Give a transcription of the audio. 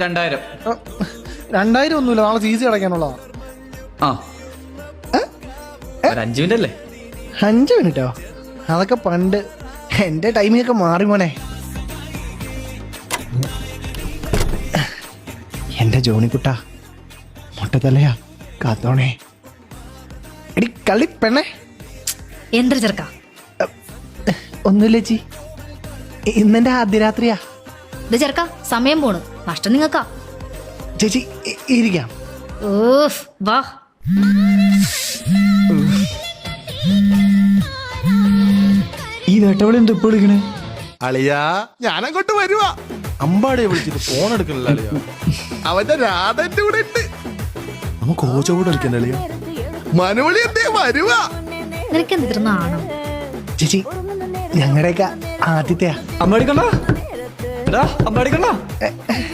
രണ്ടായിരം. രണ്ടായിരം ഒന്നുമില്ല നാളെ സി സി അടയ്ക്കാനുള്ളതാ. ആ. അഞ്ചു മിനിറ്റ് അല്ലേ അഞ്ച് മിനിറ്റോ? അതൊക്കെ പണ്ട്. എന്റെ ടൈമിങ്ങൊക്കെ മാറി മോനെ. എന്റെ ജോണിക്കുട്ട മുട്ടത്തലയാ കാത്തോണേ. എടി കളി പെണ്ണേ. എന്ത് ചെറുക്ക ഒന്നുമില്ല ചേച്ചി. ഇന്നെന്റെ ആദ്യ രാത്രിയാ ഇത് ചെറുക്ക സമയം പോണു. നഷ്ടം നിങ്ങൾക്കാ. ചേച്ചി ഇരിക്കാം. ഓഫ് വാ. ഈ വേട്ടവളി എന്താ ഇപ്പൊ വിളിക്കണേ അളിയാ ഞാനങ്ങോട്ട് വരുവാ. അമ്പാടിയെ വിളിച്ചിട്ട് ഫോൺ എടുക്കണില്ല അളിയാ. അവന്റെ രാധന്റെ കൂടെ ഉണ്ട്. നമുക്ക് ഓച്ച കൂടെ കളിക്കണ്ട അളിയാ? മനുവളി എന്തേ വരുവാ? നിനക്ക് എന്തിരുന്നാണോ നാണം? ചേച്ചി ഞങ്ങളുടെയൊക്കെ ആദ്യത്തെയാ. അമ്മ അടിക്കണ്ട എടാ അമ്മ അടിക്കണ്ട